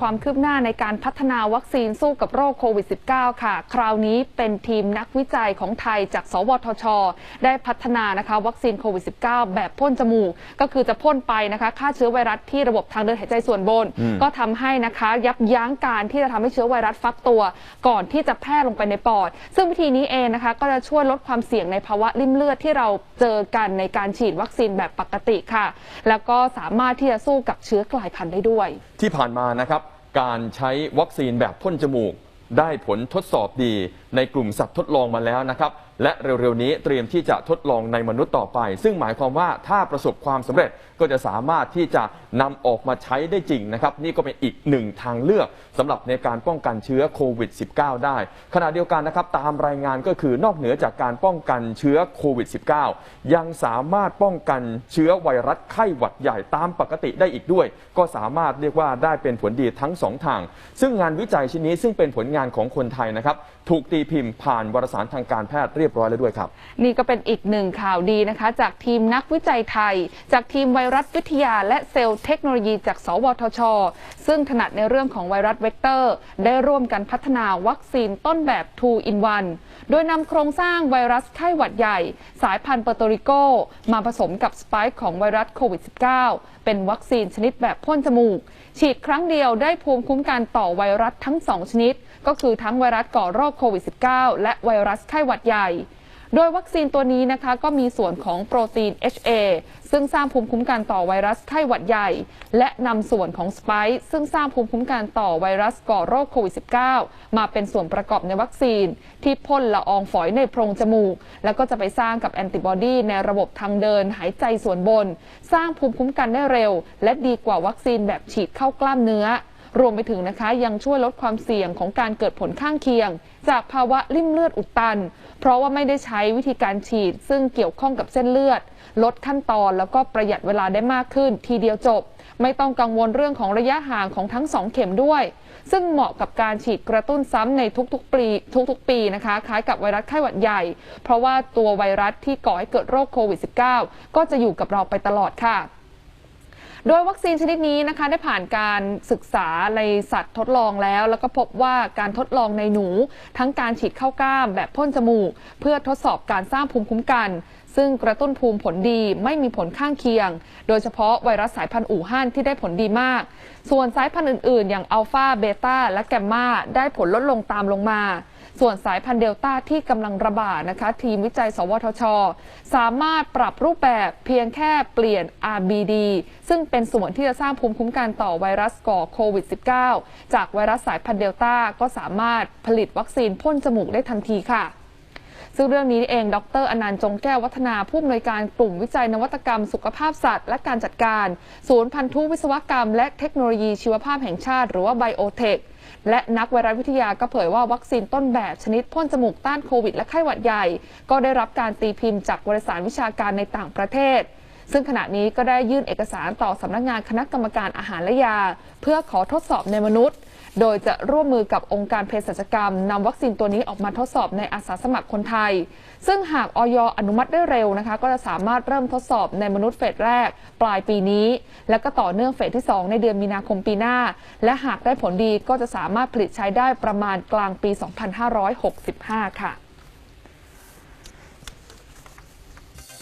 ความคืบหน้าในการพัฒนาวัคซีนสู้กับโรคโควิด -19 ค่ะ คราวนี้เป็นทีมนักวิจัยของไทยจาก สวทช ได้พัฒนานะคะวัคซีนโควิด -19 แบบพ่นจมูก ก็คือจะพ่นไปนะคะฆ่าเชื้อไวรัสที่ระบบทางเดินหายใจส่วนบน ก็ทำให้นะคะยับยั้งการที่จะทำให้เชื้อไวรัสฟักตัว ก่อนที่จะแพร่ลงไปในปอด ซึ่งวิธีนี้เองนะคะก็จะช่วยลดความเสี่ยงในภาวะริ่มเลือดที่เราเจอกันในการฉีดวัคซีนแบบปกติค่ะ แล้วก็สามารถที่จะสู้กับเชื้อกลายพันธุ์ได้ด้วย ที่ผ่านมานะครับ การใช้วัคซีนแบบพ่นจมูก ได้ผลทดสอบดีในกลุ่มสัตว์ทดลองมาแล้วนะครับ และเร็วๆนี้เตรียมที่จะทดลองในมนุษย์ต่อไป ซึ่งหมายความว่าถ้าประสบความสำเร็จก็จะสามารถที่จะนำออกมาใช้ได้จริงนะครับ นี่ก็เป็นอีกหนึ่งทางเลือกสำหรับในการป้องกันเชื้อโควิด -19 ได้ ขณะเดียวกันนะครับตามรายงานก็คือนอกเหนือจากการป้องกันเชื้อโควิด -19 ยังสามารถป้องกันเชื้อไวรัสไข้หวัดใหญ่ตามปกติได้อีกด้วย ก็สามารถเรียกว่าได้เป็นผลดีทั้งสองทาง ซึ่งงานวิจัยชิ้นนี้ซึ่งเป็นผลงานงานของคนไทยนะครับ ถูกตีพิมพ์ผ่านวารสารทางการแพทย์เรียบร้อยแล้วด้วยครับ นี่ก็เป็นอีกหนึ่งข่าวดีนะคะ จากทีมนักวิจัยไทย จากทีมไวรัสวิทยา และเซลล์เทคโนโลยีจาก สวทช ซึ่งถนัดในเรื่องของไวรัสเวกเตอร์ ได้ร่วมกันพัฒนาวัคซีนต้นแบบ 2 in 1 โดยนำโครงสร้างไวรัสไข้หวัดใหญ่ สายพันธุ์เปอร์โตริโกมาผสมกับสปค์ของไวรัสโควิด -19 เป็นวัคซีนชนิดแบบพ่นจมูก ฉีดครั้งเดียวได้ภูมิคุ้มกันต่อไวรัสทั้ง 2 ชนิด ก็คือทั้งไวรัสก่อโรคโควิด -19 และไวรัสไข้หวัดใหญ่ โดยวัคซีนตัวนี้นะคะก็มีส่วนของโปรตีน HA ซึ่งสร้างภูมิคุ้มกันต่อไวรัสไข้หวัดใหญ่ และนำส่วนของสไปซ์ซึ่งสร้างภูมิคุ้มกันต่อไวรัสก่อโรคโควิด -19 มาเป็นส่วนประกอบในวัคซีน ที่พ่นละอองฝอยในโพรงจมูก แล้วก็จะไปสร้างกับแอนติบอดีในระบบทางเดินหายใจส่วนบน สร้างภูมิคุ้มกันได้เร็ว และดีกว่าวัคซีนแบบฉีดเข้ากล้ามเนื้อ รวมไปถึงนะคะยังช่วยลดความเสี่ยงของการเกิดผลข้างเคียง จากภาวะริ่มเลือดอุดตัน เพราะว่าไม่ได้ใช้วิธีการฉีด ซึ่งเกี่ยวข้องกับเส้นเลือด ลดขั้นตอนแล้วก็ประหยัดเวลาได้มากขึ้น ทีเดียวจบ ไม่ต้องกังวลเรื่องของระยะห่างของทั้ง2เข็มด้วย ซึ่งเหมาะกับการฉีดกระตุ้นซ้ำในทุกๆปีทุกๆ ปีนะคะ คล้ายกับไวรัสไข้หวัดใหญ่ เพราะว่าตัวไวรัสที่ก่อให้เกิดโรคโควิด -19 ก็จะอยู่กับเราไปตลอดค่ะ โดยวัคซีนชนิดนี้นะคะได้ผ่านการศึกษาในสัตว์ทดลองแล้ว แล้วก็พบว่าการทดลองในหนู ทั้งการฉีดเข้ากล้ามแบบพ่นจมูก เพื่อทดสอบการสร้างภูมิคุ้มกัน ซึ่งกระตุ้นภูมิผลดีไม่มีผลข้างเคียง โดยเฉพาะไวรัสสายพันธุ์อู่ฮั่นที่ได้ผลดีมาก ส่วนสายพันธุ์อื่น ๆ อย่างอัลฟาเบต้าและแกมมาได้ผลลดลงตามลงมา ส่วนสายพันธุ์เดลต้าที่กำลังระบาดนะคะ ทีมวิจัย สวทช สามารถปรับรูปแบบเพียงแค่เปลี่ยน RBD ซึ่งเป็นส่วนที่จะสร้างภูมิคุ้มกันต่อไวรัสก่อโควิด -19 จากไวรัสสายพันธุ์เดลต้าก็สามารถผลิตวัคซีนพ่นจมูกได้ทันทีค่ะ ซึ่งเรื่องนี้เอง ดรอนันต์จงแก้ววัฒนาผู้อำนวยการกลุ่มวิจัยนวัตกรรม สุขภาพสัตว์ และการจัดการ ศูนย์พันธุวิศวกรรม และเทคโนโลยีชีวภาพแห่งชาติ หรือว่าไบโอเทคและนักไวรัสวิทยาก็เผยว่าวัคซีนต้นแบบชนิดพ่นจมูกต้านโควิด และไข้หวัดใหญ่ ก็ได้รับการตีพิมพ์จากวารสารวิชาการในต่างประเทศซึ่งขณะนี้ก็ได้ยื่นเอกสารต่อสำนักงานคณะกรรมการอาหารและยา เพื่อขอทดสอบในมนุษย์ โดยจะร่วมมือกับองค์การเภสัชกรรมนำวัคซีนตัวนี้ออกมาทดสอบในอาสาสมัครคนไทย ซึ่งหากออยอนุมัติได้เร็วนะคะ ก็จะสามารถเริ่มทดสอบในมนุษย์เฟสแรก ปลายปีนี้ และก็ต่อเนื่องเฟสที่ 2 ในเดือนมีนาคมปีหน้า และหากได้ผลดีก็จะสามารถผลิตใช้ได้ประมาณกลางปี 2565 ค่ะ